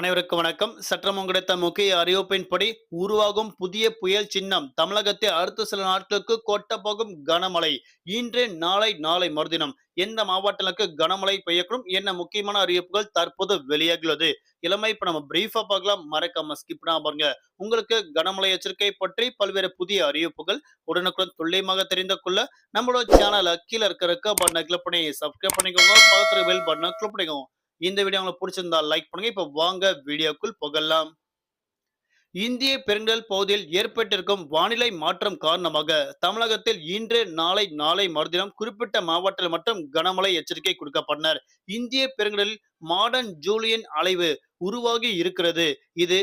அனைவருக்கும் வணக்கம். சற்றம் கிடைத்த முக்கிய அறிவிப்பின்படி உருவாகும் புதிய புயல் சின்னம் தமிழகத்தில் அடுத்த சில நாட்களுக்கு கொட்ட போகும் கனமழை. இன்று நாளை நாளை மறுதினம் எந்த மாவட்டங்களுக்கு கனமழை பெய்யக்கூடும் என்ன முக்கியமான அறிவிப்புகள் தற்போது வெளியாகியுள்ளது. இளமை இப்ப நம்ம பிரீஃபா பார்க்கலாம். மறக்காம ஸ்கிப் பண்ணாம பாருங்க. உங்களுக்கு கனமழை எச்சரிக்கை பற்றி பல்வேறு புதிய அறிவிப்புகள் உடனுக்குடன் துல்லியமாக தெரிந்து கொள்ள நம்மளோட சேனலை கீழே இருக்க இருக்க பட்டனை கிளிக் பண்ணி சப்ஸ்கிரைப் பண்ணிக்கோங்க. பக்கத்துல பெல் பட்டனை கிளிக் பண்ணிக்கோங்க. இந்த வீடியோ உங்களுக்கு பிடிச்சிருந்தா லைக் பண்ணுங்க. இப்போ வாங்க வீடியோக்குள் புகழலாம் இந்திய பெருங்கடல் பகுதியில் ஏற்பட்டிருக்கும் வானிலை மாற்றம் காரணமாக தமிழகத்தில் இன்று நாளை நாளை மறுதினம் குறிப்பிட்ட மாவட்டத்தில் மட்டும் கனமழை எச்சரிக்கை கொடுக்கப்பட்டனர். இந்திய பெருங்கடலில் மாடர்ன் ஜூலியன் அலைவு உருவாகி இருக்கிறது. இது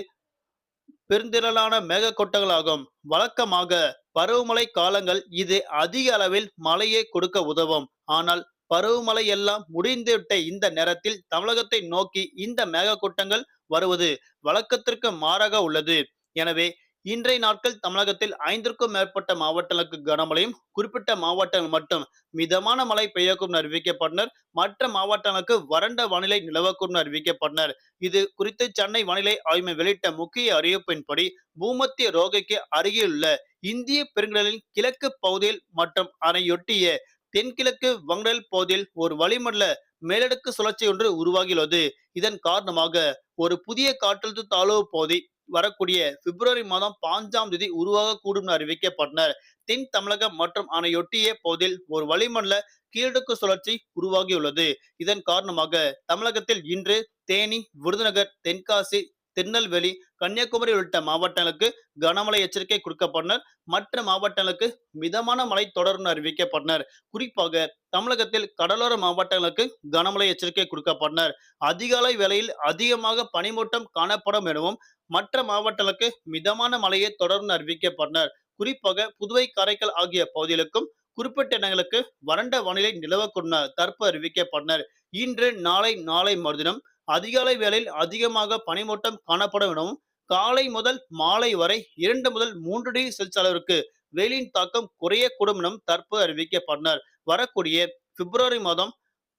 பெருந்திரளான மேகக்கொட்டங்களாகும் வழக்கமாக பருவமழை காலங்கள் இது அதிக அளவில் மழையை கொடுக்க உதவும். ஆனால் பருவமழை எல்லாம் முடிந்துவிட்ட இந்த நேரத்தில் தமிழகத்தை நோக்கி இந்த மேகக்கூட்டங்கள் வருவது வழக்கத்திற்கு மாறாக உள்ளது. எனவே இன்றைய நாட்கள் தமிழகத்தில் ஐந்திற்கும் மேற்பட்ட மாவட்டங்களுக்கு கனமழையும் குறிப்பிட்ட மாவட்டங்கள் மட்டும் மிதமான மழை பெய்யக்கும் அறிவிக்கப்பட்டனர். மற்ற மாவட்டங்களுக்கு வறண்ட வானிலை நிலவக்கும் அறிவிக்கப்பட்டனர். இது குறித்து சென்னை வானிலை ஆய்வு வெளியிட்ட முக்கிய அறிவிப்பின்படி பூமத்திய ரோகைக்கு அருகிலுள்ள இந்திய பெருங்கடலின் கிழக்கு பகுதியில் மற்றும் அணையொட்டிய தென்கிழக்கு வங்கடல் பகுதியில் ஒரு வளிமண்டல மேலடுக்கு சுழற்சி ஒன்று உருவாகியுள்ளது. இதன் காரணமாக ஒரு புதிய காற்றழுத்த தாழ்வு பகுதி வரக்கூடிய பிப்ரவரி மாதம் பாஞ்சாம் தேதி உருவாக கூடும் அறிவிக்கப்பட்டனர். தென் தமிழகம் மற்றும் அணையொட்டிய பகுதியில் ஒரு வளிமண்டல கீழடுக்கு சுழற்சி உருவாகியுள்ளது. இதன் காரணமாக தமிழகத்தில் இன்று தேனி விருதுநகர் தென்காசி திருநெல்வேலி கன்னியாகுமரி உள்ளிட்ட மாவட்டங்களுக்கு கனமழை எச்சரிக்கை கொடுக்கப்பட்டனர். மற்ற மாவட்டங்களுக்கு மிதமான மழை தொடரும் அறிவிக்கப்பட்டனர். குறிப்பாக தமிழகத்தில் கடலோர மாவட்டங்களுக்கு கனமழை எச்சரிக்கை கொடுக்கப்பட்டனர். அதிகாலை வேளையில் அதிகமாக பனிமூட்டம் காணப்படும் எனவும் மற்ற மாவட்டங்களுக்கு மிதமான மழையை தொடர்ந்து அறிவிக்கப்பட்டனர். குறிப்பாக புதுவை காரைக்கால் ஆகிய பகுதிகளுக்கும் குறிப்பிட்ட இடங்களுக்கு வறண்ட வானிலை நிலவக்கூடிய தற்பு அறிவிக்கப்பட்டனர். இன்று நாளை நாளை மறுதினம் அதிகாலை வேளையில் அதிகமாக பனிமூட்டம் காணப்படும் எனவும் காலை முதல் மாலை வரை இரண்டு முதல் மூன்று டிகிரி செல்சியஸ் அளவிற்கு வெயிலின் தாக்கம் குறையக்கூடும் எனவும் தற்போது அறிவிக்கப்பட்டனர். வரக்கூடிய பிப்ரவரி மாதம்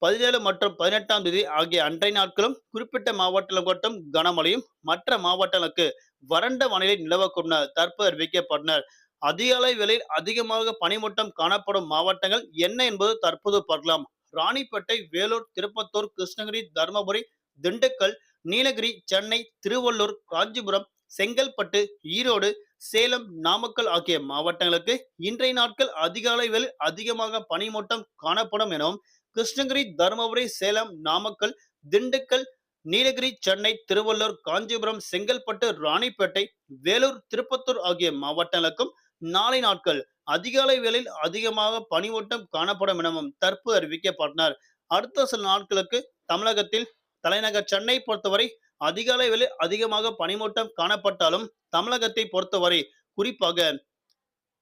பதினேழு மற்றும் பதினெட்டாம் தேதி ஆகிய அன்றைய நாட்களும் குறிப்பிட்ட மாவட்டங்கள் மட்டும் கனமழையும் மற்ற மாவட்டங்களுக்கு வறண்ட வானிலை நிலவக்கூடும் தற்போது அறிவிக்கப்பட்டனர். அதிகாலை வேளையில் அதிகமாக பனிமூட்டம் காணப்படும் மாவட்டங்கள் என்ன என்பது தற்போது பார்க்கலாம். ராணிப்பேட்டை வேலூர் திருப்பத்தூர் கிருஷ்ணகிரி தருமபுரி திண்டுக்கல் நீலகிரி சென்னை திருவள்ளூர் காஞ்சிபுரம் செங்கல்பட்டு ஈரோடு சேலம் நாமக்கல் ஆகிய மாவட்டங்களுக்கு இன்றைய நாட்கள் அதிகாலை அதிகமாக பனிமூட்டம் காணப்படும் எனவும் கிருஷ்ணகிரி தருமபுரி சேலம் நாமக்கல் திண்டுக்கல் நீலகிரி சென்னை திருவள்ளூர் காஞ்சிபுரம் செங்கல்பட்டு ராணிப்பேட்டை வேலூர் திருப்பத்தூர் ஆகிய மாவட்டங்களுக்கும் நாளை நாட்கள் அதிகாலை வேளையில் அதிகமாக பனிமூட்டம் காணப்படும் எனவும் தற்போது அறிவிக்கப்பட்டனர். அடுத்த சில நாட்களுக்கு தமிழகத்தில் தலைநகர் சென்னை பொறுத்தவரை அதிக அளவில் அதிகமாக பனிமூட்டம் காணப்பட்டாலும் தமிழகத்தை பொறுத்தவரை குறிப்பாக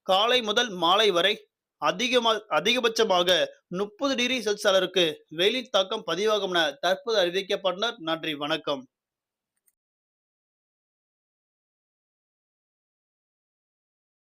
காலை முதல் மாலை வரை அதிகமாக அதிகபட்சமாக முப்பது டிகிரி செல்சியஸ் அளவிற்கு வெயிலின் தாக்கம் பதிவாகும் என தற்போது அறிவிக்கப்பட்டனர். நன்றி. வணக்கம்.